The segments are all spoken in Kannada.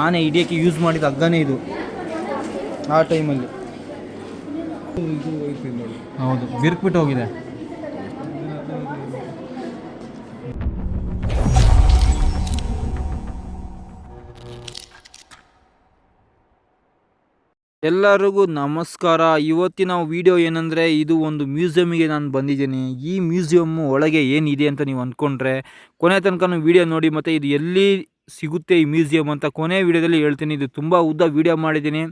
ಆನೆ ಹಿಡಿಯೋಕ್ಕೆ ಯೂಸ್ ಮಾಡಿದ ಹಗ್ಗನೇ ಇದು. ಆ ಟೈಮಲ್ಲಿ ಹೌದು ಬಿರ್ಕ್ಬಿಟ್ಟು ಹೋಗಿದೆ. ಎಲ್ಲರಿಗೂ ನಮಸ್ಕಾರ. ಇವತ್ತಿನ ವಿಡಿಯೋ ಏನಂದರೆ ಇದು ಒಂದು ಮ್ಯೂಸಿಯಮಿಗೆ ನಾನು ಬಂದಿದ್ದೀನಿ. ಈ ಮ್ಯೂಸಿಯಮ್ಮು ಒಳಗೆ ಏನಿದೆ ಅಂತ ನೀವು ಅಂದ್ಕೊಂಡ್ರೆ ಕೊನೆ ತನಕ ವಿಡಿಯೋ ನೋಡಿ ಮತ್ತು ಇದು ಎಲ್ಲಿ ಸಿಗುತ್ತೆ ಈ ಮ್ಯೂಸಿಯಂ ಅಂತ ಕೊನೆಯ ವಿಡಿಯೋದಲ್ಲಿ ಹೇಳ್ತೀನಿ. ಇದು ತುಂಬ ಉದ್ದ ವಿಡಿಯೋ ಮಾಡಿದ್ದೀನಿ.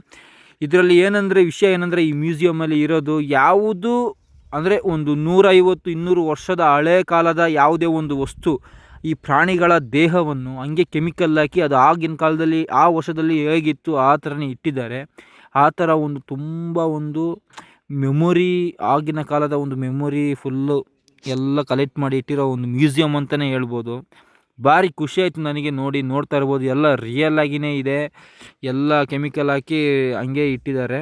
ಇದರಲ್ಲಿ ಏನಂದರೆ ವಿಷಯ ಏನಂದರೆ ಈ ಮ್ಯೂಸಿಯಮಲ್ಲಿ ಇರೋದು ಯಾವುದು ಅಂದರೆ ಒಂದು ನೂರೈವತ್ತು, ಇನ್ನೂರು ವರ್ಷದ ಹಳೆ ಕಾಲದ ಯಾವುದೇ ಒಂದು ವಸ್ತು, ಈ ಪ್ರಾಣಿಗಳ ದೇಹವನ್ನು ಹಂಗೆ ಕೆಮಿಕಲ್ ಹಾಕಿ ಅದು ಆಗಿನ ಕಾಲದಲ್ಲಿ, ಆ ವರ್ಷದಲ್ಲಿ ಹೇಗಿತ್ತು, ಆ ಥರನೇ ಇಟ್ಟಿದ್ದಾರೆ. ಆ ಥರ ಒಂದು ತುಂಬ ಒಂದು ಮೆಮೊರಿ, ಆಗಿನ ಕಾಲದ ಒಂದು ಮೆಮೊರಿ ಫುಲ್ಲು ಎಲ್ಲ ಕಲೆಕ್ಟ್ ಮಾಡಿ ಇಟ್ಟಿರೋ ಒಂದು ಮ್ಯೂಸಿಯಂ ಅಂತಲೇ ಹೇಳ್ಬೋದು. ಭಾರಿ ಖುಷಿ ಆಯಿತು ನನಗೆ ನೋಡಿ, ನೋಡ್ತಾ ಇರ್ಬೋದು. ಎಲ್ಲ ರಿಯಲ್ ಆಗಿಯೇ ಇದೆ. ಎಲ್ಲ ಕೆಮಿಕಲ್ ಹಾಕಿ ಹಂಗೆ ಇಟ್ಟಿದ್ದಾರೆ.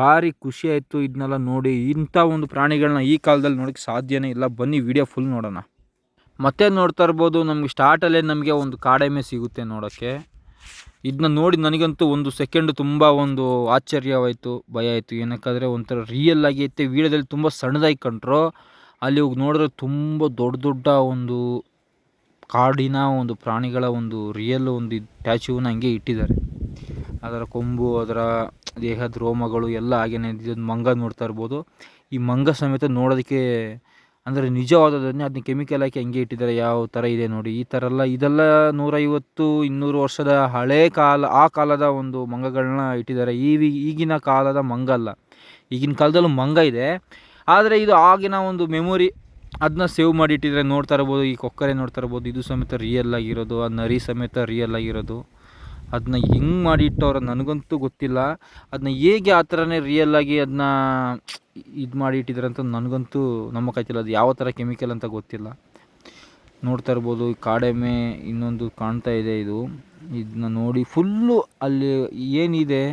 ಭಾರಿ ಖುಷಿ ಆಯಿತು ಇದನ್ನೆಲ್ಲ ನೋಡಿ. ಇಂಥ ಒಂದು ಪ್ರಾಣಿಗಳನ್ನ ಈ ಕಾಲದಲ್ಲಿ ನೋಡೋಕ್ಕೆ ಸಾಧ್ಯನೇ ಇಲ್ಲ. ಬನ್ನಿ ವಿಡಿಯೋ ಫುಲ್ ನೋಡೋಣ. ಮತ್ತೆ ನೋಡ್ತಾ ಇರ್ಬೋದು, ನಮಗೆ ಸ್ಟಾರ್ಟಲ್ಲೇ ನಮಗೆ ಒಂದು ಕಾಡೆಮೆ ಸಿಗುತ್ತೆ ನೋಡೋಕ್ಕೆ ಇದನ್ನ ನೋಡಿ ನನಗಂತೂ ಒಂದು ಸೆಕೆಂಡ್ ತುಂಬ ಒಂದು ಆಶ್ಚರ್ಯವಾಯಿತು, ಭಯ ಆಯಿತು. ಏನಕ್ಕಾದರೆ ಒಂಥರ ರಿಯಲ್ ಆಗಿ ಐತೆ. ವೀಡಿಯೋದಲ್ಲಿ ತುಂಬ ಸಣ್ಣದಾಗಿ ಕಂಡ್ರು ಅಲ್ಲಿ ಹೋಗಿ ನೋಡಿದ್ರೆ ತುಂಬ ದೊಡ್ಡ ದೊಡ್ಡ ಒಂದು ಕಾಡಿನ ಒಂದು ಪ್ರಾಣಿಗಳ ಒಂದು ರಿಯಲ್ ಒಂದು ಟ್ಯಾಚ್ಯೂನ ಹಂಗೆ ಇಟ್ಟಿದ್ದಾರೆ. ಅದರ ಕೊಂಬು, ಅದರ ದೇಹದ ರೋಮಗಳು ಎಲ್ಲ ಹಾಗೇನೆ. ಇದೊಂದು ಮಂಗ ನೋಡ್ತಾ ಇರ್ಬೋದು. ಈ ಮಂಗ ಸಮೇತ ನೋಡೋದಕ್ಕೆ ಅಂದರೆ ನಿಜವಾದದನ್ನೇ ಅದನ್ನ ಕೆಮಿಕಲ್ ಹಾಕಿ ಹಂಗೆ ಇಟ್ಟಿದ್ದಾರೆ. ಯಾವ ಥರ ಇದೆ ನೋಡಿ. ಈ ಥರ ಎಲ್ಲ ಇದೆಲ್ಲ ನೂರೈವತ್ತು, ಇನ್ನೂರು ವರ್ಷದ ಹಳೇ ಕಾಲ, ಆ ಕಾಲದ ಒಂದು ಮಂಗಗಳನ್ನ ಇಟ್ಟಿದ್ದಾರೆ. ಈ ಈಗಿನ ಕಾಲದ ಮಂಗ ಅಲ್ಲ ಈಗಿನ ಕಾಲದಲ್ಲೂ ಮಂಗ ಇದೆ. ಆದರೆ ಇದು ಆಗಿನ ಒಂದು ಮೆಮೊರಿ ಅದನ್ನ ಸೇವ್ ಮಾಡಿ ಇಟ್ಟಿದ್ರೆ ನೋಡ್ತಾ ಇರ್ಬೋದು, ಈ ಕೊಕ್ಕರೆ ನೋಡ್ತಾ ಇರ್ಬೋದು, ಇದು ಸಮೇತ ರಿಯಲ್ ಆಗಿರೋದು, ಆ ನರಿ ಸಮೇತ ರಿಯಲ್ ಆಗಿರೋದು. ಅದನ್ನ ಹೆಂಗೆ ಮಾಡಿ ಇಟ್ಟವ್ರ ನನಗಂತೂ ಗೊತ್ತಿಲ್ಲ. ಅದನ್ನ ಹೇಗೆ ಆ ಥರನೇ ರಿಯಲ್ ಆಗಿ ಅದನ್ನ ಇದು ಮಾಡಿ ಅಂತ ನನಗಂತೂ ನಂಬಕ್ಕಾಯ್ತಿಲ್ಲ ಅದು ಯಾವ ಥರ ಕೆಮಿಕಲ್ ಅಂತ ಗೊತ್ತಿಲ್ಲ. ನೋಡ್ತಾ ಇರ್ಬೋದು ಈ ಕಾಡೆಮ್ಮೆ ಇನ್ನೊಂದು ಕಾಣ್ತಾ ಇದೆ ಇದು. ಇದನ್ನ ನೋಡಿ ಫುಲ್ಲು ಅಲ್ಲಿ ಏನಿದೆ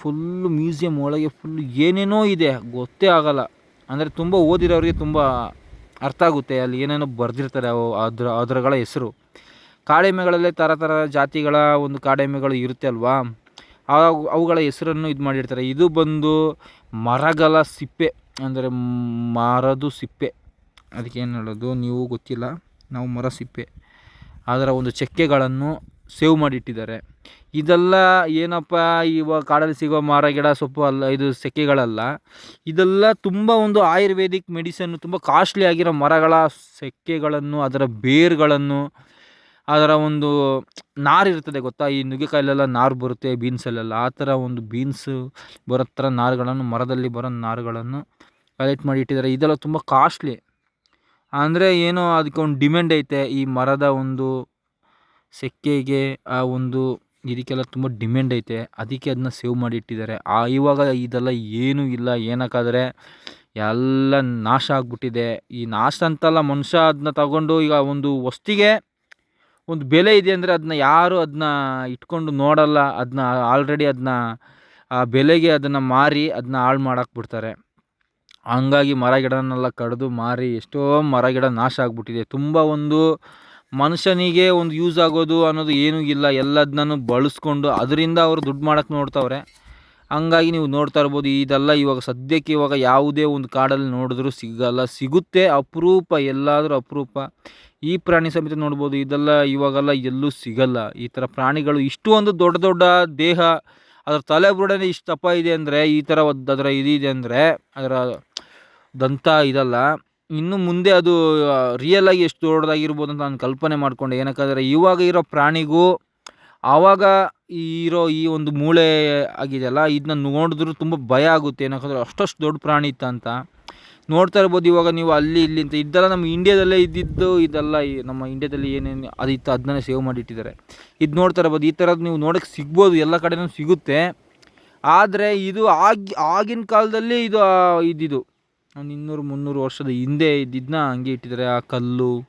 ಫುಲ್ಲು ಮ್ಯೂಸಿಯಂ ಒಳಗೆ ಫುಲ್ಲು ಏನೇನೋ ಇದೆ, ಗೊತ್ತೇ ಆಗಲ್ಲ. ಅಂದರೆ ತುಂಬ ಓದಿರೋರಿಗೆ ತುಂಬ ಅರ್ಥ ಆಗುತ್ತೆ, ಅಲ್ಲಿ ಏನೇನೋ ಬರೆದಿರ್ತಾರೆ ಅವು ಅದ್ರ, ಅದರಗಳ ಹೆಸರು. ಕಾಡೆಮ್ಮೆಗಳಲ್ಲೇ ಥರ ಥರ ಜಾತಿಗಳ ಒಂದು ಕಾಡೆಮ್ಮೆಗಳು ಇರುತ್ತೆ ಅಲ್ವಾ? ಅವು ಅವುಗಳ ಹೆಸರನ್ನು ಇದು ಮಾಡಿರ್ತಾರೆ. ಇದು ಬಂದು ಮರಗಲ ಸಿಪ್ಪೆ ಅಂದರೆ ಮರದು ಸಿಪ್ಪೆ. ಅದಕ್ಕೆ ಏನು ಹೇಳೋದು? ನೀವು ಗೊತ್ತಿಲ್ಲ. ನಾವು ಮರ ಸಿಪ್ಪೆ. ಅದರ ಒಂದು ಚಕ್ಕೆಗಳನ್ನು ಸೇವ್ ಮಾಡಿಟ್ಟಿದ್ದಾರೆ. ಇದೆಲ್ಲ ಏನಪ್ಪ ಈ ಕಾಡಲ್ಲಿ ಸಿಗೋ ಮರ, ಗಿಡ, ಸೊಪ್ಪು, ಅಲ್ಲ, ಇದು ಸೆಕೆಗಳಲ್ಲ. ಇದೆಲ್ಲ ತುಂಬ ಒಂದು ಆಯುರ್ವೇದಿಕ್ ಮೆಡಿಸನ್ನು ತುಂಬ ಕಾಸ್ಟ್ಲಿ ಆಗಿರೋ ಮರಗಳ ಸೆಕೆಗಳನ್ನು, ಅದರ ಬೇರುಗಳನ್ನು, ಅದರ ಒಂದು ನಾರು ಇರ್ತದೆ ಗೊತ್ತಾ? ಈ ನುಗ್ಗೆಕಾಯಲ್ಲೆಲ್ಲ ನಾರು ಬರುತ್ತೆ, ಬೀನ್ಸಲ್ಲೆಲ್ಲ. ಆ ಥರ ಒಂದು ಬೀನ್ಸು ಬರೋ ಥರ ನಾರುಗಳನ್ನು, ಮರದಲ್ಲಿ ಬರೋ ನಾರುಗಳನ್ನು ಕಲೆಕ್ಟ್ ಮಾಡಿ ಇಟ್ಟಿದ್ದಾರೆ. ಇದೆಲ್ಲ ತುಂಬ ಕಾಸ್ಟ್ಲಿ. ಅಂದರೆ ಏನೋ ಅದಕ್ಕೆ ಒಂದು ಡಿಮ್ಯಾಂಡ್ ಐತೆ, ಈ ಮರದ ಒಂದು ಸೆಕ್ಕೆಗೆ ಆ ಒಂದು ಇದಕ್ಕೆಲ್ಲ ತುಂಬ ಡಿಮ್ಯಾಂಡ್ ಐತೆ. ಅದಕ್ಕೆ ಅದನ್ನ ಸೇವ್ ಮಾಡಿ ಇಟ್ಟಿದ್ದಾರೆ ಆ, ಇವಾಗ ಇದೆಲ್ಲ ಏನೂ ಇಲ್ಲ. ಏನಕ್ಕಾದರೆ ಎಲ್ಲ ನಾಶ ಆಗಿಬಿಟ್ಟಿದೆ. ಈ ನಾಶ ಅಂತಲ್ಲ ಮನುಷ್ಯ ಅದನ್ನ ತಗೊಂಡು ಈಗ ಒಂದು ವಸ್ತಿಗೆ ಒಂದು ಬೆಲೆ ಇದೆ ಅಂದರೆ ಅದನ್ನ ಯಾರು ಅದನ್ನ ಇಟ್ಕೊಂಡು ನೋಡಲ್ಲ. ಅದನ್ನ ಆಲ್ರೆಡಿ ಅದನ್ನ ಆ ಬೆಲೆಗೆ ಅದನ್ನು ಮಾರಿ ಅದನ್ನ ಹಾಳು ಮಾಡಕ್ಕೆ ಬಿಡ್ತಾರೆ. ಹಂಗಾಗಿ ಮರ ಗಿಡನೆಲ್ಲ ಕಡಿದು ಮಾರಿ ಎಷ್ಟೋ ಮರ ಗಿಡ ನಾಶ ಆಗಿಬಿಟ್ಟಿದೆ. ತುಂಬ ಒಂದು ಮನುಷ್ಯನಿಗೆ ಒಂದು ಯೂಸ್ ಆಗೋದು ಅನ್ನೋದು ಏನೂ ಇಲ್ಲ. ಎಲ್ಲದನ್ನೂ ಬಳಸ್ಕೊಂಡು ಅದರಿಂದ ಅವರು ದುಡ್ಡು ಮಾಡೋಕ್ಕೆ ನೋಡ್ತವ್ರೆ. ಹಂಗಾಗಿ ನೀವು ನೋಡ್ತಾ ಇರ್ಬೋದು, ಇದೆಲ್ಲ ಇವಾಗ ಸದ್ಯಕ್ಕೆ ಇವಾಗ ಯಾವುದೇ ಒಂದು ಕಾಡಲ್ಲಿ ನೋಡಿದ್ರೂ ಸಿಗಲ್ಲ. ಸಿಗುತ್ತೆ, ಅಪರೂಪ, ಎಲ್ಲಾದರೂ ಅಪರೂಪ. ಈ ಪ್ರಾಣಿ ಸಮೇತ ನೋಡ್ಬೋದು, ಇದೆಲ್ಲ ಇವಾಗೆಲ್ಲ ಎಲ್ಲೂ ಸಿಗಲ್ಲ. ಈ ಥರ ಪ್ರಾಣಿಗಳು ಇಷ್ಟು ಒಂದು ದೊಡ್ಡ ದೊಡ್ಡ ದೇಹ, ಅದರ ತಲೆ ಬುಡನೆ ಇಷ್ಟು ದಪ್ಪ ಇದೆ ಅಂದರೆ, ಈ ಥರ ಅದರ ಇದಿದೆ ಅಂದರೆ, ಅದರ ದಂತ ಇದಲ್ಲ. ಇನ್ನು ಮುಂದೆ ಅದು ರಿಯಲ್ ಆಗಿ ಎಷ್ಟು ದೊಡ್ಡದಾಗಿರ್ಬೋದು ಅಂತ ನಾನು ಕಲ್ಪನೆ ಮಾಡಿಕೊಂಡೆ. ಏನಕ್ಕಾದರೆ ಇವಾಗ ಇರೋ ಪ್ರಾಣಿಗೂ ಆವಾಗ ಇರೋ ಈ ಒಂದು ಮೂಳೆ ಆಗಿದೆಯಲ್ಲ ಇದನ್ನ ನೋಡಿದ್ರು ತುಂಬ ಭಯ ಆಗುತ್ತೆ. ಏನಕ್ಕಂದ್ರೆ ಅಷ್ಟಷ್ಟು ದೊಡ್ಡ ಪ್ರಾಣಿ ಇತ್ತ ಅಂತ. ನೋಡ್ತಾ ಇರ್ಬೋದು ಇವಾಗ ನೀವು ಅಲ್ಲಿ, ಇಲ್ಲಿ ಅಂತ. ಇದೆಲ್ಲ ನಮ್ಮ ಇಂಡಿಯಾದಲ್ಲೇ ಇದ್ದಿದ್ದು, ಇದೆಲ್ಲ ನಮ್ಮ ಇಂಡಿಯಾದಲ್ಲಿ ಏನೇನು ಅದಿತ್ತು ಅದನ್ನೇ ಸೇವ್ ಮಾಡಿ ಇಟ್ಟಿದ್ದಾರೆ ಇದು ನೋಡ್ತಾ ಇರ್ಬೋದು, ಈ ಥರದ್ದು ನೀವು ನೋಡೋಕ್ಕೆ ಸಿಗ್ಬೋದು, ಎಲ್ಲ ಕಡೆನೂ ಸಿಗುತ್ತೆ. ಆದರೆ ಇದು ಆಗಿ, ಆಗಿನ ಕಾಲದಲ್ಲಿ ಇದು ಇದಿದು ಒಂದು ಇನ್ನೂರು ಮುನ್ನೂರು ವರ್ಷದ ಹಿಂದೆ ಇದ್ದಿದ್ದನ್ನ ಹಂಗೆ ಇಟ್ಟಿದ್ದಾರೆ. ಆ ಕಲ್ಲು,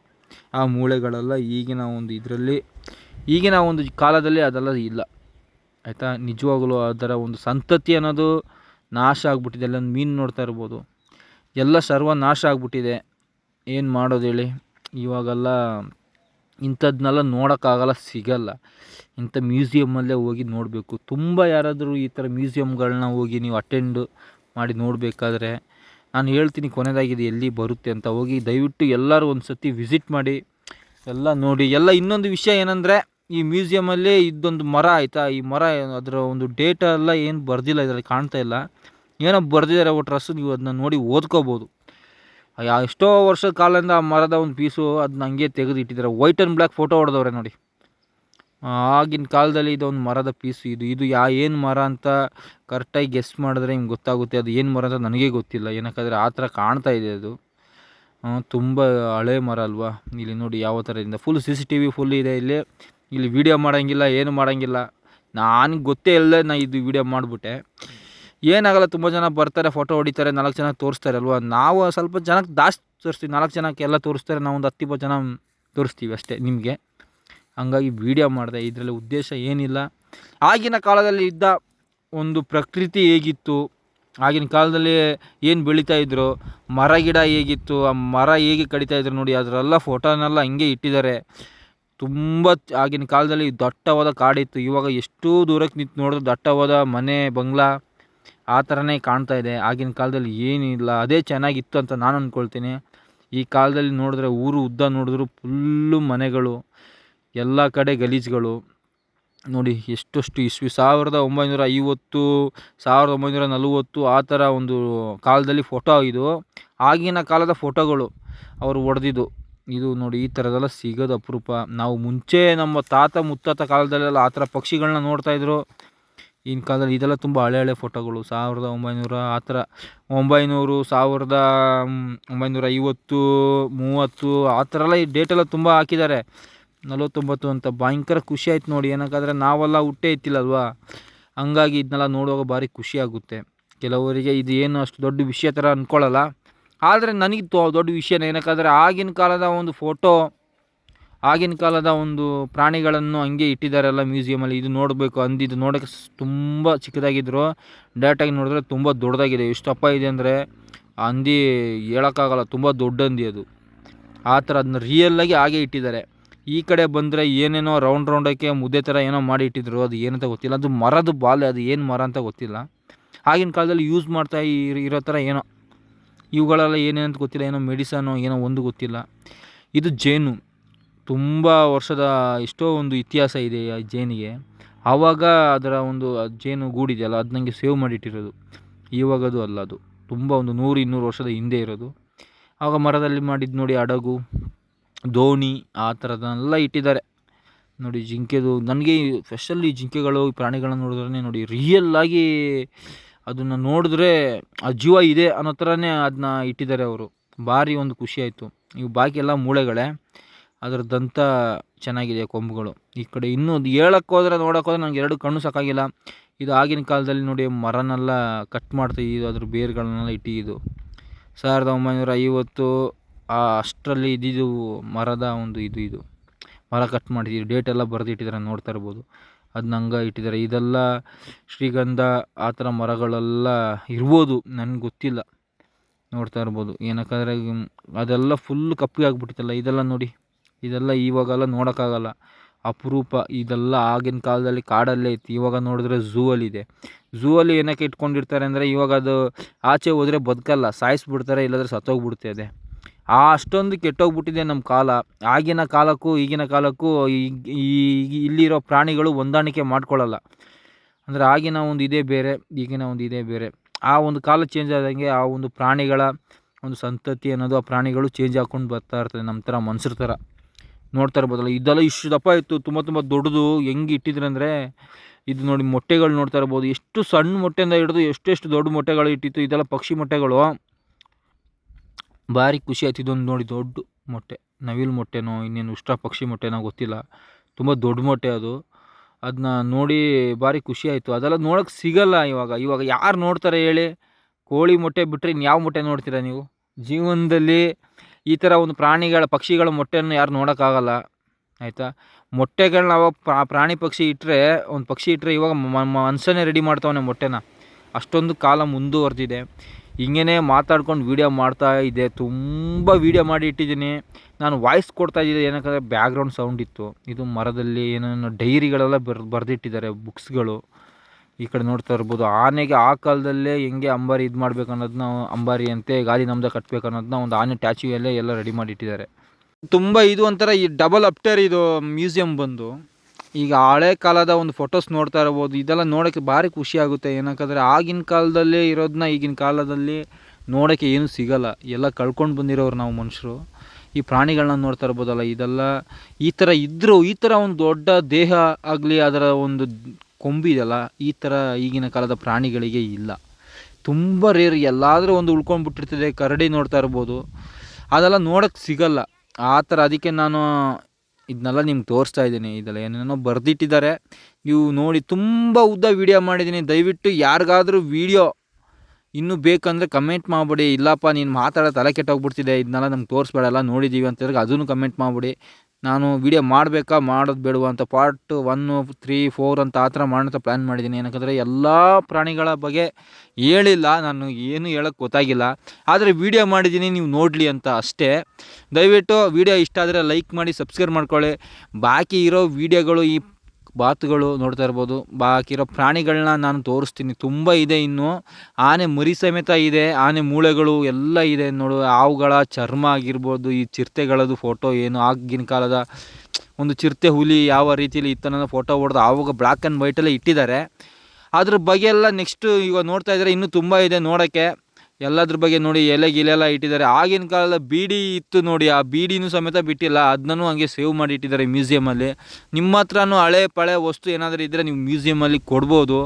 ಆ ಮೂಳೆಗಳೆಲ್ಲ ಈಗಿನ ಒಂದು ಇದರಲ್ಲಿ, ಈಗಿನ ಒಂದು ಕಾಲದಲ್ಲಿ ಅದೆಲ್ಲ ಇಲ್ಲ. ಆಯಿತಾ? ನಿಜವಾಗಲೂ ಅದರ ಒಂದು ಸಂತತಿ ಅನ್ನೋದು ನಾಶ ಆಗಿಬಿಟ್ಟಿದೆ. ಅಲ್ಲೊಂದು ಮೀನು ನೋಡ್ತಾ ಇರ್ಬೋದು. ಎಲ್ಲ ಸರ್ವ ನಾಶ ಆಗ್ಬಿಟ್ಟಿದೆ. ಏನು ಮಾಡೋದು ಹೇಳಿ? ಇವಾಗೆಲ್ಲ ಇಂಥದ್ನೆಲ್ಲ ನೋಡೋಕ್ಕಾಗಲ್ಲ, ಸಿಗಲ್ಲ. ಇಂಥ ಮ್ಯೂಸಿಯಮ್ಮಲ್ಲೇ ಹೋಗಿ ನೋಡಬೇಕು. ತುಂಬ ಯಾರಾದರೂ ಈ ಥರ ಮ್ಯೂಸಿಯಮ್ಗಳನ್ನ ಹೋಗಿ ನೀವು ಅಟೆಂಡ್ ಮಾಡಿ ನೋಡಬೇಕಾದ್ರೆ ನಾನು ಹೇಳ್ತೀನಿ ಕೊನೆಯದಾಗಿದೆ ಎಲ್ಲಿ ಬರುತ್ತೆ ಅಂತ ಹೋಗಿ ದಯವಿಟ್ಟು ಎಲ್ಲರೂ ಒಂದು ಸತಿ ವಿಸಿಟ್ ಮಾಡಿ, ಎಲ್ಲ ನೋಡಿ. ಎಲ್ಲ ಇನ್ನೊಂದು ವಿಷಯ ಏನಂದರೆ, ಈ ಮ್ಯೂಸಿಯಮಲ್ಲಿ ಇದ್ದೊಂದು ಮರ ಆಯಿತಾ? ಈ ಮರ ಅದರ ಒಂದು ಡೇಟ ಎಲ್ಲ ಏನು ಬರೆದಿಲ್ಲ, ಇದರಲ್ಲಿ ಕಾಣ್ತಾ ಇಲ್ಲ. ಏನೋ ಬರೆದಿದ್ದಾರೆ ಒಟ್ಟು ನೀವು ಅದನ್ನ ನೋಡಿ ಓದ್ಕೋಬೋದು. ಎಷ್ಟೋ ವರ್ಷದ ಕಾಲದಿಂದ ಆ ಮರದ ಒಂದು ಪೀಸು ಅದನ್ನ ಹಂಗೆ ತೆಗೆದು ಇಟ್ಟಿದ್ದಾರೆ ವೈಟ್ ಆ್ಯಂಡ್ ಬ್ಲ್ಯಾಕ್ ಫೋಟೋ ಹೊಡೆದವ್ರೆ ನೋಡಿ. ಆಗಿನ ಕಾಲದಲ್ಲಿ ಇದೊಂದು ಮರದ ಪೀಸು ಇದು. ಇದು ಯಾ, ಏನು ಮರ ಅಂತ ಕರೆಕ್ಟಾಗಿ ಗೆಸ್ ಮಾಡಿದ್ರೆ ನಿಮ್ಗೆ ಗೊತ್ತಾಗುತ್ತೆ. ಅದು ಏನು ಮರ ಅಂತ ನನಗೆ ಗೊತ್ತಿಲ್ಲ. ಏನಕ್ಕಾದರೆ ಆ ಥರ ಕಾಣ್ತಾ ಇದೆ ಅದು. ತುಂಬ ಹಳೆ ಮರ ಅಲ್ವಾ? ಇಲ್ಲಿ ನೋಡಿ ಯಾವ ಥರ ಇಂದ full C C T V full ಇದೆ ಇಲ್ಲಿ. ಇಲ್ಲಿ ವೀಡಿಯೋ ಮಾಡೋಂಗಿಲ್ಲ, ಏನು ಮಾಡೋಂಗಿಲ್ಲ. ನನಗೆ ಗೊತ್ತೇ ಇಲ್ಲ ನಾನು ಇದು ವೀಡಿಯೋ ಮಾಡಿಬಿಟ್ಟೆ. ಏನಾಗಲ್ಲ, ತುಂಬ ಜನ ಬರ್ತಾರೆ ಫೋಟೋ ಹೊಡಿತಾರೆ, ನಾಲ್ಕು ಜನ ತೋರಿಸ್ತಾರೆ ಅಲ್ವಾ? ನಾವು ಸ್ವಲ್ಪ ಜನಕ್ಕೆ ದಾಸ್ತಿ ತೋರಿಸ್ತೀವಿ. ನಾಲ್ಕು ಜನಕ್ಕೆ ಎಲ್ಲ ತೋರಿಸ್ತಾರೆ. ನಾವು ಒಂದು ಹತ್ತು ಇಪ್ಪತ್ತು ಜನ ತೋರಿಸ್ತೀವಿ ಅಷ್ಟೇ ನಿಮಗೆ. ಹಂಗಾಗಿ ವೀಡಿಯೋ ಮಾಡಿದೆ, ಇದರಲ್ಲಿ ಉದ್ದೇಶ ಏನಿಲ್ಲ. ಆಗಿನ ಕಾಲದಲ್ಲಿ ಇದ್ದ ಒಂದು ಪ್ರಕೃತಿ ಹೇಗಿತ್ತು, ಆಗಿನ ಕಾಲದಲ್ಲಿ ಏನು ಬೆಳೀತಾ ಇದ್ರು, ಮರ, ಗಿಡ ಹೇಗಿತ್ತು, ಆ ಮರ ಹೇಗೆ ಕಡಿತಾ ಇದ್ರು ನೋಡಿ, ಅದರೆಲ್ಲ ಫೋಟೋನೆಲ್ಲ ಹಂಗೆ ಇಟ್ಟಿದ್ದಾರೆ. ತುಂಬ ಆಗಿನ ಕಾಲದಲ್ಲಿ ದಟ್ಟವಾದ ಕಾಡಿತ್ತು, ಇವಾಗ ಎಷ್ಟು ದೂರಕ್ಕೆ ನಿಂತು ನೋಡಿದ್ರು ದಟ್ಟವಾದ ಮನೆ, ಬಂಗ್ಲಾ, ಆ ಥರನೇ ಕಾಣ್ತಾ ಇದೆ. ಆಗಿನ ಕಾಲದಲ್ಲಿ ಏನಿಲ್ಲ, ಅದೇ ಚೆನ್ನಾಗಿತ್ತು ಅಂತ ನಾನು ಅಂದ್ಕೊಳ್ತೀನಿ ಈ ಕಾಲದಲ್ಲಿ ನೋಡಿದ್ರೆ ಊರು ಉದ್ದ ನೋಡಿದ್ರು ಫುಲ್ಲು ಮನೆಗಳು. ಎಲ್ಲ ಕಡೆ ಗಲೀಜುಗಳು. ನೋಡಿ, ಎಷ್ಟೆಷ್ಟು ಇಸ್ವಿ. ಸಾವಿರದ ಒಂಬೈನೂರ ಐವತ್ತು, ಸಾವಿರದ ಒಂಬೈನೂರ ನಲವತ್ತು ಆ ಥರ ಒಂದು ಕಾಲದಲ್ಲಿ ಫೋಟೋ ಇದು ಆಗಿನ ಕಾಲದ ಫೋಟೋಗಳು ಅವರು ಹೊಡೆದಿದ್ದು. ಇದು ನೋಡಿ, ಈ ಥರದೆಲ್ಲ ಸಿಗೋದು ಅಪರೂಪ. ನಾವು ಮುಂಚೆ ನಮ್ಮ ತಾತ ಮುತ್ತಾತ ಕಾಲದಲ್ಲೆಲ್ಲ ಆ ಥರ ಪಕ್ಷಿಗಳನ್ನ ನೋಡ್ತಾಯಿದ್ರು ಈಗಿನ ಕಾಲದಲ್ಲಿ ಇದೆಲ್ಲ ತುಂಬ ಹಳೆ ಹಳೆ ಫೋಟೋಗಳು ಸಾವಿರದ ಒಂಬೈನೂರ ಆ ಥರ ಒಂಬೈನೂರು, ಸಾವಿರದ ಒಂಬೈನೂರ ಐವತ್ತು, ಮೂವತ್ತು, ಆ ಥರ ಎಲ್ಲ ಈ ಡೇಟೆಲ್ಲ ತುಂಬ ಹಾಕಿದ್ದಾರೆ. ನಲವತ್ತೊಂಬತ್ತು ಅಂತ ಭಯಂಕರ ಖುಷಿ ಆಯ್ತು ನೋಡಿ. ಏನಕ್ಕಾದ್ರೆ ನಾವೆಲ್ಲ ಹುಟ್ಟೇ ಇತ್ತಿಲ್ಲಲ್ವಾ? ಹಂಗಾಗಿ ಇದನ್ನೆಲ್ಲ ನೋಡುವಾಗ ಭಾರಿ ಖುಷಿ ಆಗುತ್ತೆ. ಕೆಲವರಿಗೆ ಇದು ಏನು ಅಷ್ಟು ದೊಡ್ಡ ವಿಷಯ ಥರ ಅಂದ್ಕೊಳ್ಳಲ್ಲ ಆದರೆ ನನಗೆ ತೊ ದೊಡ್ಡ ವಿಷಯನೇ ಏನಕ್ಕಾದರೆ ಆಗಿನ ಕಾಲದ ಒಂದು ಫೋಟೋ, ಆಗಿನ ಕಾಲದ ಒಂದು ಪ್ರಾಣಿಗಳನ್ನು ಹಂಗೆ ಇಟ್ಟಿದ್ದಾರಲ್ಲ ಮ್ಯೂಸಿಯಮಲ್ಲಿ. ಇದು ನೋಡಬೇಕು, ಅಂದಿದ್ದು ನೋಡೋಕ್ಕೆ ತುಂಬ ಚಿಕ್ಕದಾಗಿದ್ದರು ಡೈರೆಕ್ಟಾಗಿ ನೋಡಿದ್ರೆ ತುಂಬ ದೊಡ್ಡದಾಗಿದೆ. ಎಷ್ಟಪ್ಪ ಇದೆ ಅಂದರೆ ಹಂದಿ ಹೇಳೋಕ್ಕಾಗಲ್ಲ, ತುಂಬ ದೊಡ್ಡ ಅಂದಿ ಅದು. ಆ ಥರ ಅದನ್ನ ರಿಯಲ್ಲಾಗಿ ಹಾಗೆ ಇಟ್ಟಿದ್ದಾರೆ. ಈ ಕಡೆ ಬಂದರೆ ಏನೇನೋ ರೌಂಡ್ ರೌಂಡಕ್ಕೆ ಮುದ್ದೆ ಥರ ಏನೋ ಮಾಡಿ ಇಟ್ಟಿದ್ರು ಅದು ಏನಂತ ಗೊತ್ತಿಲ್ಲ. ಅದು ಮರದ ಬಾಲೆ, ಅದು ಏನು ಮರ ಅಂತ ಗೊತ್ತಿಲ್ಲ. ಆಗಿನ ಕಾಲದಲ್ಲಿ ಯೂಸ್ ಮಾಡ್ತಾ ಇರ್- ಥರ ಏನೋ. ಇವುಗಳೆಲ್ಲ ಏನೇನಂತ ಗೊತ್ತಿಲ್ಲ. ಏನೋ ಮೆಡಿಸನು, ಏನೋ ಒಂದು ಗೊತ್ತಿಲ್ಲ. ಇದು ಜೇನು. ತುಂಬ ವರ್ಷದ ಎಷ್ಟೋ ಒಂದು ಇತಿಹಾಸ ಇದೆ ಆ ಜೇನಿಗೆ. ಆವಾಗ ಅದರ ಒಂದು ಜೇನು ಗೂಡಿದೆಯಲ್ಲ, ಅದು ನನಗೆ ಸೇವ್ ಮಾಡಿಟ್ಟಿರೋದು. ಇವಾಗದು ಅಲ್ಲ ಅದು. ತುಂಬ ಒಂದು ನೂರು, ಇನ್ನೂರು ವರ್ಷದ ಹಿಂದೆ ಇರೋದು. ಆವಾಗ ಮರದಲ್ಲಿ ಮಾಡಿದ್ದು ನೋಡಿ ಹಡಗು ದೋಣಿ ಆ ಥರದನ್ನೆಲ್ಲ ಇಟ್ಟಿದ್ದಾರೆ. ನೋಡಿ, ಜಿಂಕೆದು ನನಗೆ ಸ್ಪೆಷಲಿ ಜಿಂಕೆಗಳು ಪ್ರಾಣಿಗಳನ್ನು ನೋಡಿದ್ರೆ ನೋಡಿ ರಿಯಲ್ಲಾಗಿ ಅದನ್ನು ನೋಡಿದ್ರೆ ಆ ಜೀವ ಇದೆ ಅನ್ನೋ ಥರನೇ ಅದನ್ನ ಇಟ್ಟಿದ್ದಾರೆ ಅವರು. ಭಾರಿ ಒಂದು ಖುಷಿ ಆಯಿತು. ಇವು ಬಾಕಿ ಎಲ್ಲ ಮೂಳೆಗಳೇ. ಅದರ ದಂತ ಚೆನ್ನಾಗಿದೆ ಕೊಂಬುಗಳು. ಈ ಕಡೆ ಇನ್ನೂ ಅದು ಹೇಳಕ್ಕೆ ಹೋದರೆ ನೋಡೋಕೆ ಹೋದ್ರೆ ನನಗೆ ಎರಡು ಕಣ್ಣು ಸಾಕಾಗಿಲ್ಲ. ಇದು ಆಗಿನ ಕಾಲದಲ್ಲಿ ನೋಡಿ, ಮರನೆಲ್ಲ ಕಟ್ ಮಾಡ್ತಾಯಿದ್ದು ಅದ್ರ ಬೇರುಗಳನ್ನೆಲ್ಲ ಇಟ್ಟಿದ್ದು. ಸಾವಿರದ ಒಂಬೈನೂರ ಐವತ್ತು ಆ ಅಷ್ಟರಲ್ಲಿ ಇದ್ದಿದ್ದು ಮರದ ಒಂದು ಇದು ಇದು. ಮರ ಕಟ್ ಮಾಡಿದ್ದೀವಿ ಡೇಟ್ ಎಲ್ಲ ಬರೆದಿಟ್ಟಿದ್ದಾರೆ ನೋಡ್ತಾ ಇರ್ಬೋದು. ಅದನ್ನ ಹಂಗೆ ಇಟ್ಟಿದ್ದಾರೆ. ಇದೆಲ್ಲ ಶ್ರೀಗಂಧ, ಆ ಥರ ಮರಗಳೆಲ್ಲ ಇರ್ಬೋದು. ನನಗೆ ಗೊತ್ತಿಲ್ಲ. ನೋಡ್ತಾ ಇರ್ಬೋದು. ಏನಕ್ಕಾದ್ರೆ ಅದೆಲ್ಲ ಫುಲ್ ಕಪ್ಪಿಗೆ ಆಗಿಬಿಟ್ಟಿತ್ತಲ್ಲ, ಇದೆಲ್ಲ ನೋಡಿ. ಇದೆಲ್ಲ ಇವಾಗೆಲ್ಲ ನೋಡೋಕ್ಕಾಗಲ್ಲ. ಅಪರೂಪ. ಇದೆಲ್ಲ ಆಗಿನ ಕಾಲದಲ್ಲಿ ಕಾಡಲ್ಲೇ ಇತ್ತು. ಇವಾಗ ನೋಡಿದ್ರೆ ಝೂ ಅಲ್ಲಿದೆ ಝೂ ಅಲ್ಲಿ ಏನಕ್ಕೆ ಇಟ್ಕೊಂಡಿರ್ತಾರೆ ಅಂದರೆ, ಇವಾಗ ಅದು ಆಚೆ ಹೋದರೆ ಬದುಕಲ್ಲ. ಸಾಯಿಸ್ಬಿಡ್ತಾರೆ, ಇಲ್ಲಾಂದ್ರೆ ಸತ್ತೋಗ್ಬಿಡುತ್ತೆ ಅದೇ ಆ ಅಷ್ಟೊಂದು ಕೆಟ್ಟೋಗ್ಬಿಟ್ಟಿದೆ ನಮ್ಮ ಕಾಲ. ಆಗಿನ ಕಾಲಕ್ಕೂ, ಈಗಿನ ಕಾಲಕ್ಕೂ ಈ- ಇಲ್ಲಿರೋ ಪ್ರಾಣಿಗಳು ಹೊಂದಾಣಿಕೆ ಮಾಡ್ಕೊಳ್ಳಲ್ಲ. ಅಂದರೆ ಆಗಿನ ಒಂದು ಇದೇ ಬೇರೆ, ಈಗಿನ ಒಂದು ಇದೇ ಬೇರೆ. ಆ ಒಂದು ಕಾಲ ಚೇಂಜ್ ಆದಂಗೆ ಆ ಒಂದು ಪ್ರಾಣಿಗಳ ಒಂದು ಸಂತತಿ ಅನ್ನೋದು ಆ ಪ್ರಾಣಿಗಳು ಚೇಂಜ್ ಹಾಕ್ಕೊಂಡು ಬರ್ತಾ ಇರ್ತದೆ ನಮ್ಮ ಥರ ಮನುಷ್ಯರ ಥರ. ನೋಡ್ತಾ ಇರ್ಬೋದಲ್ಲ, ಇದೆಲ್ಲ ಇಷ್ಟು ದಪ್ಪ ಇತ್ತು, ತುಂಬ ತುಂಬ ದೊಡ್ಡದು, ಹೆಂಗೆ ಇಟ್ಟಿದ್ರಂದರೆ ಇದು ನೋಡಿ ಮೊಟ್ಟೆಗಳು ನೋಡ್ತಾ ಇರ್ಬೋದು. ಎಷ್ಟು ಸಣ್ಣ ಮೊಟ್ಟೆಯಿಂದ ಹಿಡಿದು ಎಷ್ಟೆಷ್ಟು ದೊಡ್ಡ ಮೊಟ್ಟೆಗಳು ಇಟ್ಟಿತ್ತು, ಇದೆಲ್ಲ ಪಕ್ಷಿ ಮೊಟ್ಟೆಗಳು. ಭಾರಿ ಖುಷಿ ಆಯ್ತು. ಇದೊಂದು ನೋಡಿ ದೊಡ್ಡ ಮೊಟ್ಟೆ. ನವಿಲು ಮೊಟ್ಟೆನೋ, ಇನ್ನೇನು ಉಷ್ಟ್ರ ಪಕ್ಷಿ ಮೊಟ್ಟೆನೋ ಗೊತ್ತಿಲ್ಲ. ತುಂಬ ದೊಡ್ಡ ಮೊಟ್ಟೆ ಅದು. ಅದನ್ನ ನೋಡಿ ಭಾರಿ ಖುಷಿ ಆಯಿತು. ಅದೆಲ್ಲ ನೋಡೋಕೆ ಸಿಗಲ್ಲ ಇವಾಗ. ಇವಾಗ ಯಾರು ನೋಡ್ತಾರೆ ಹೇಳಿ? ಕೋಳಿ ಮೊಟ್ಟೆ ಬಿಟ್ಟರೆ ಇನ್ನು ಯಾವ ಮೊಟ್ಟೆ ನೋಡ್ತೀರಾ ನೀವು? ಜೀವನದಲ್ಲಿ ಈ ಥರ ಒಂದು ಪ್ರಾಣಿಗಳ, ಪಕ್ಷಿಗಳ ಮೊಟ್ಟೆಯನ್ನು ಯಾರು ನೋಡೋಕ್ಕಾಗಲ್ಲ. ಆಯಿತಾ? ಮೊಟ್ಟೆಗಳನ್ನ ಅವಾಗ ಪ್ರಾ- ಪ್ರಾಣಿ ಪಕ್ಷಿ ಇಟ್ಟರೆ ಒಂದು ಪಕ್ಷಿ ಇಟ್ಟರೆ ಇವಾಗ ಮನುಷ್ಯನೇ ರೆಡಿ ಮಾಡ್ತಾವನೆ ಮೊಟ್ಟೆನ. ಅಷ್ಟೊಂದು ಕಾಲ ಮುಂದುವರೆದಿದೆ. ಹಿಂಗೇ ಮಾತಾಡ್ಕೊಂಡು ವೀಡಿಯೋ ಮಾಡ್ತಾ ಇದ್ದೆ. ತುಂಬ ವೀಡಿಯೋ ಮಾಡಿ ಇಟ್ಟಿದ್ದೀನಿ. ನಾನು ವಾಯ್ಸ್ ಕೊಡ್ತಾ ಇದ್ದಿದ್ದೆ ಏನಕ್ಕಂದರೆ ಬ್ಯಾಕ್ಗ್ರೌಂಡ್ ಸೌಂಡ್ ಇತ್ತು. ಇದು ಮರದಲ್ಲಿ ಏನೇನೋ ಡೈರಿಗಳೆಲ್ಲ ಬರ್, ಬರೆದಿಟ್ಟಿದ್ದಾರೆ ಬುಕ್ಸ್ಗಳು ಈ ಕಡೆ ನೋಡ್ತಾ ಇರ್ಬೋದು, ಆನೆಗೆ ಆ ಕಾಲದಲ್ಲೇ ಹೆಂಗೆ ಅಂಬಾರಿ ಇದು ಮಾಡ್ಬೇಕು ಅನ್ನೋದನ್ನ ಅಂಬಾರಿ ಅಂತೆ ಗಾದಿ ನಮ್ದ ಕಟ್ಬೇಕು ಅನ್ನೋದನ್ನ ಒಂದು ಆನೆ ಟ್ಯಾಚುಯಲ್ಲೇ ಎಲ್ಲ ರೆಡಿ ಮಾಡಿಟ್ಟಿದ್ದಾರೆ ತುಂಬ ಇದು ಒಂಥರ ಈ ಡಬಲ್ ಅಪ್ಟೇರ್ ಇದು ಮ್ಯೂಸಿಯಂ ಬಂದು. ಈಗ ಹಳೆ ಕಾಲದ ಒಂದು ಫೋಟೋಸ್ ನೋಡ್ತಾ ಇರ್ಬೋದು, ಇದೆಲ್ಲ ನೋಡೋಕ್ಕೆ ಭಾರಿ ಖುಷಿ ಆಗುತ್ತೆ. ಏನಕ್ಕಂದರೆ ಆಗಿನ ಕಾಲದಲ್ಲೇ ಇರೋದನ್ನ ಈಗಿನ ಕಾಲದಲ್ಲಿ ನೋಡೋಕ್ಕೆ ಏನೂ ಸಿಗಲ್ಲ. ಎಲ್ಲ ಕಳ್ಕೊಂಡು ಬಂದಿರೋರು ನಾವು ಮನುಷ್ಯರು. ಈ ಪ್ರಾಣಿಗಳನ್ನ ನೋಡ್ತಾ ಇರ್ಬೋದಲ್ಲ, ಇದೆಲ್ಲ ಈ ಥರ ಇದ್ದರೂ ಈ ಥರ ಒಂದು ದೊಡ್ಡ ದೇಹ ಆಗಲಿ, ಅದರ ಒಂದು ಕೊಂಬಿದೆಯಲ್ಲ ಈ ಥರ ಈಗಿನ ಕಾಲದ ಪ್ರಾಣಿಗಳಿಗೆ ಇಲ್ಲ. ತುಂಬ ರೇರ್ ಎಲ್ಲಾದರೂ ಒಂದು ಉಳ್ಕೊಂಡ್ಬಿಟ್ಟಿರ್ತದೆ, ಕರಡಿ ನೋಡ್ತಾ ಇರ್ಬೋದು. ಅದೆಲ್ಲ ನೋಡೋಕ್ಕೆ ಸಿಗಲ್ಲ. ಆ ಥರ ಅದಕ್ಕೆ ನಾನು ಇದನ್ನೆಲ್ಲ ನಿಮ್ಗೆ ತೋರಿಸ್ತಾ ಇದ್ದೀನಿ. ಇದೆಲ್ಲ ಏನೇನೋ ಬರೆದಿಟ್ಟಿದ್ದಾರೆ. ನೀವು ನೋಡಿ ತುಂಬ ಉದ್ದ ವೀಡಿಯೋ ಮಾಡಿದ್ದೀನಿ. ದಯವಿಟ್ಟು ಯಾರಿಗಾದರೂ ವೀಡಿಯೋ ಇನ್ನೂ ಬೇಕಂದರೆ ಕಮೆಂಟ್ ಮಾಡಿಬಿಡಿ. ಇಲ್ಲಪ್ಪ, ನೀನು ಮಾತಾಡೋ ತಲೆ ಕೆಟ್ಟೋಗ್ಬಿಡ್ತಿದೆ. ಇದನ್ನೆಲ್ಲ ನಮ್ಗೆ ತೋರಿಸ್ಬೇಡಲ್ಲ ನೋಡಿದ್ದೀವಿ ಅಂತ ಹೇಳಿದ್ರೆ ಅದನ್ನು ಕಮೆಂಟ್ ಮಾಡಿಬಿಡಿ. ನಾನು ವೀಡಿಯೋ ಮಾಡಬೇಕಾ? ಮಾಡೋದು ಬೇಡವಾ ಅಂತ ಪಾರ್ಟ್ ಒನ್ನು ತ್ರೀ ಫೋರ್ ಅಂತ ಆ ಥರ ಮಾಡೋಂಥ ಪ್ಲ್ಯಾನ್ ಮಾಡಿದ್ದೀನಿ. ಏನಕ್ಕಂದರೆ ಎಲ್ಲ ಪ್ರಾಣಿಗಳ ಬಗ್ಗೆ ಹೇಳಿಲ್ಲ. ನಾನು ಏನು ಹೇಳೋಕ್ಕೆ ಗೊತ್ತಾಗಿಲ್ಲ. ಆದರೆ ವೀಡಿಯೋ ಮಾಡಿದ್ದೀನಿ, ನೀವು ನೋಡಲಿ ಅಂತ ಅಷ್ಟೇ. ದಯವಿಟ್ಟು ವೀಡಿಯೋ ಇಷ್ಟ ಆದರೆ ಲೈಕ್ ಮಾಡಿ ಸಬ್ಸ್ಕ್ರೈಬ್ ಮಾಡ್ಕೊಳ್ಳಿ. ಬಾಕಿ ಇರೋ ವೀಡಿಯೋಗಳು ಈ ಬಾತುಗಳು ನೋಡ್ತಾ ಇರ್ಬೋದು. ಬಾಕಿರೋ ಪ್ರಾಣಿಗಳನ್ನ ನಾನು ತೋರಿಸ್ತೀನಿ. ತುಂಬ ಇದೆ ಇನ್ನು. ಆನೆ ಮರಿ ಸಮೇತ ಇದೆ. ಆನೆ ಮೂಳೆಗಳು ಎಲ್ಲ ಇದೆ ನೋಡು. ಹಾವುಗಳ ಚರ್ಮ ಆಗಿರ್ಬೋದು, ಈ ಚಿರತೆಗಳದ್ದು ಫೋಟೋ ಏನು? ಆಗಿನ ಕಾಲದ ಒಂದು ಚಿರತೆ ಹುಲಿ ಯಾವ ರೀತಿಯಲ್ಲಿ ಇತ್ತನ್ನೋ ಫೋಟೋ ಹೊಡೆದು ಆವಾಗ ಬ್ಲ್ಯಾಕ್ ಆ್ಯಂಡ್ ವೈಟಲ್ಲೇ ಇಟ್ಟಿದ್ದಾರೆ. ಅದ್ರ ಬಗ್ಗೆ ಎಲ್ಲ ನೆಕ್ಸ್ಟು ಈಗ ನೋಡ್ತಾ ಇದ್ದರೆ ಇನ್ನೂ ತುಂಬ ಇದೆ ನೋಡೋಕ್ಕೆ. ಎಲ್ಲದ್ರ ಬಗ್ಗೆ ನೋಡಿ ಎಲೆ ಗಿಲೆಲ್ಲ ಇಟ್ಟಿದ್ದಾರೆ. ಆಗಿನ ಕಾಲದ ಬೀಡಿ ಇತ್ತು ನೋಡಿ, ಆ ಬೀಡಿನೂ ಸಮೇತ ಬಿಟ್ಟಿಲ್ಲ. ಅದನ್ನೂ ಹಂಗೆ ಸೇವ್ ಮಾಡಿ ಇಟ್ಟಿದ್ದಾರೆ ಮ್ಯೂಸಿಯಮಲ್ಲಿ. ನಿಮ್ಮ ಹತ್ರನೂ ಹಳೆ ಪಳೆ ವಸ್ತು ಏನಾದರೂ ಇದ್ದರೆ ನೀವು ಮ್ಯೂಸಿಯಮಲ್ಲಿ ಕೊಡ್ಬೋದು.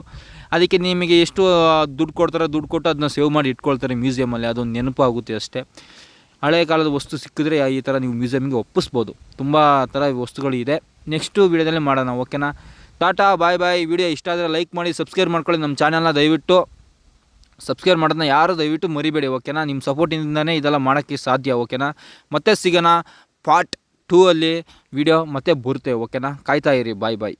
ಅದಕ್ಕೆ ನಿಮಗೆ ಎಷ್ಟು ದುಡ್ಡು ಕೊಡ್ತಾರೋ ದುಡ್ಡು ಕೊಟ್ಟು ಅದನ್ನ ಸೇವ್ ಮಾಡಿ ಇಟ್ಕೊಳ್ತಾರೆ ಮ್ಯೂಸಿಯಮಲ್ಲಿ. ಅದೊಂದು ನೆನಪಾಗುತ್ತೆ ಅಷ್ಟೇ. ಹಳೆ ಕಾಲದ ವಸ್ತು ಸಿಕ್ಕಿದ್ರೆ ಈ ಥರ ನೀವು ಮ್ಯೂಸಿಯಮ್ಗೆ ಒಪ್ಪಿಸ್ಬೋದು. ತುಂಬ ಥರ ವಸ್ತುಗಳಿದೆ ನೆಕ್ಸ್ಟು ವೀಡಿಯೋದಲ್ಲಿ ಮಾಡೋಣ, ಓಕೆನಾ? ಟಾಟಾ, ಬಾಯ್ ಬಾಯ್. ವಿಡಿಯೋ ಇಷ್ಟ ಆದರೆ ಲೈಕ್ ಮಾಡಿ, ಸಬ್ಸ್ಕ್ರೈಬ್ ಮಾಡ್ಕೊಳ್ಳಿ ನಮ್ಮ ಚಾನಲ್ನ ದಯವಿಟ್ಟು. ಸಬ್ಸ್ಕ್ರೈಬ್ ಮಾಡೋದನ್ನ ಯಾರು ದಯವಿಟ್ಟು ಮರಿಬೇಡಿ ಓಕೆನಾ ನಿಮ್ಮ ಸಪೋರ್ಟಿಂದನೇ ಇದೆಲ್ಲ ಮಾಡೋಕ್ಕೆ ಸಾಧ್ಯ ಓಕೆನಾ ಮತ್ತೆ ಸಿಗೋಣ ಪಾರ್ಟ್ ಟೂ ಅಲ್ಲಿ ವಿಡಿಯೋ ಮತ್ತೆ ಬರುತ್ತೆ ಓಕೆನಾ ಕಾಯ್ತಾ ಇರಿ ಬಾಯ್ ಬಾಯ್